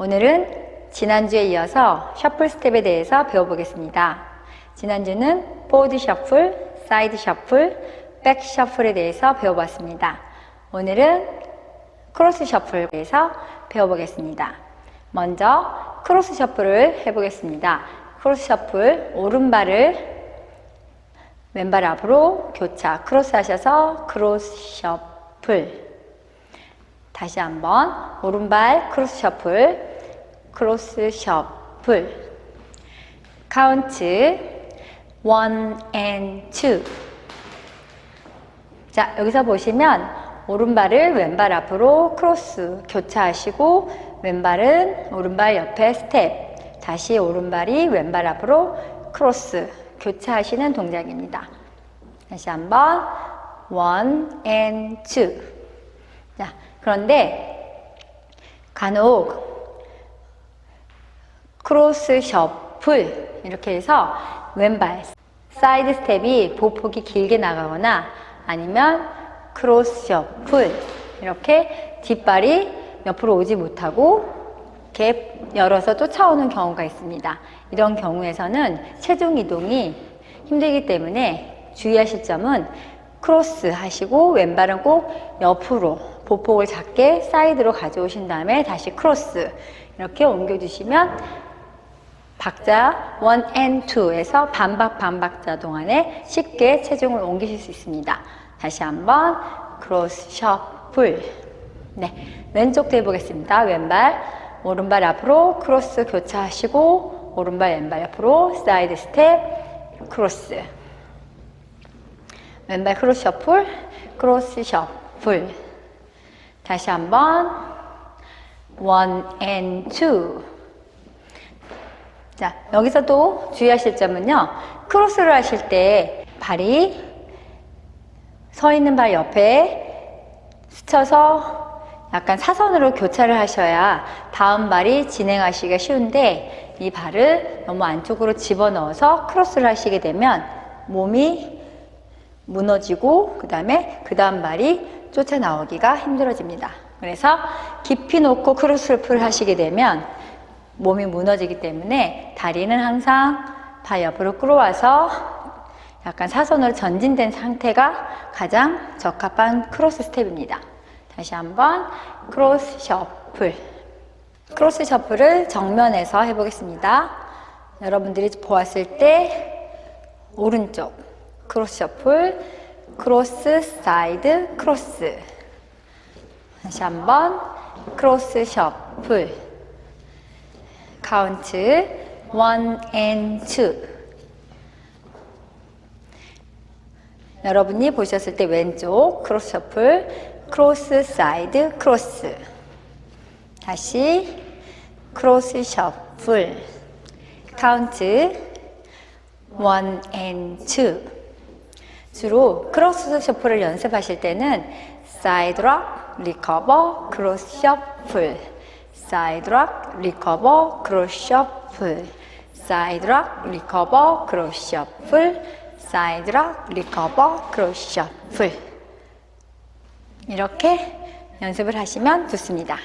오늘은 지난주에 이어서 셔플 스텝에 대해서 배워보겠습니다. 지난주는 포드 셔플, 사이드 셔플, 백 셔플에 대해서 배워봤습니다. 오늘은 크로스 셔플에 대해서 배워보겠습니다. 먼저 크로스 셔플을 해보겠습니다. 크로스 셔플, 오른발을 왼발 앞으로 교차, 크로스 하셔서 크로스 셔플. 다시 한번 오른발 크로스 셔플, 크로스 셔플. 카운트 1 and 2. 자, 여기서 보시면 오른발을 왼발 앞으로 크로스 교차하시고 왼발은 오른발 옆에 스텝. 다시 오른발이 왼발 앞으로 크로스 교차하시는 동작입니다. 다시 한번 1 and 2. 자, 그런데 간혹 크로스 셔플 이렇게 해서 왼발 사이드 스텝이 보폭이 길게 나가거나 아니면 크로스 셔플 이렇게 뒷발이 옆으로 오지 못하고 이렇게 열어서 쫓아오는 경우가 있습니다. 이런 경우에서는 체중 이동이 힘들기 때문에 주의하실 점은 크로스 하시고 왼발은 꼭 옆으로 보폭을 작게 사이드로 가져오신 다음에 다시 크로스 이렇게 옮겨주시면 박자 1 and 2에서 반박 반박자 동안에 쉽게 체중을 옮기실 수 있습니다. 다시 한번 크로스 셔플 네 왼쪽도 해보겠습니다. 왼발 오른발 앞으로 크로스 교차하시고 오른발 왼발 옆으로 사이드 스텝 크로스 왼발 크로스 셔플 크로스 셔플 다시 한번 one and two 자 여기서도 주의하실 점은요 크로스를 하실 때 발이 서 있는 발 옆에 스쳐서 약간 사선으로 교차를 하셔야 다음 발이 진행하시기가 쉬운데 이 발을 너무 안쪽으로 집어넣어서 크로스를 하시게 되면 몸이 무너지고 그 다음에 그 다음 발이 쫓아 나오기가 힘들어집니다. 그래서 깊이 놓고 크로스를 하시게 되면 몸이 무너지기 때문에 다리는 항상 발 옆으로 끌어와서 약간 사선으로 전진된 상태가 가장 적합한 크로스 스텝입니다. 다시 한번 크로스 셔플. 크로스 셔플을 정면에서 해보겠습니다. 여러분들이 보았을 때 오른쪽 크로스 셔플, 크로스 사이드 크로스. 다시 한번 크로스 셔플. 카운트 1 and 2. 여러분이 보셨을 때 왼쪽 크로스 셔플, 크로스 사이드 크로스. 다시 크로스 셔플. 카운트 1 and 2. 주로 크로스 셔플을 연습하실 때는 사이드 락, 리커버, 크로스 셔플. 사이드 락, 리커버, 크로스 셔플. 사이드 락, 리커버, 크로스 셔플. 사이드 락, 리커버, 크로스 셔플. 이렇게 연습을 하시면 좋습니다.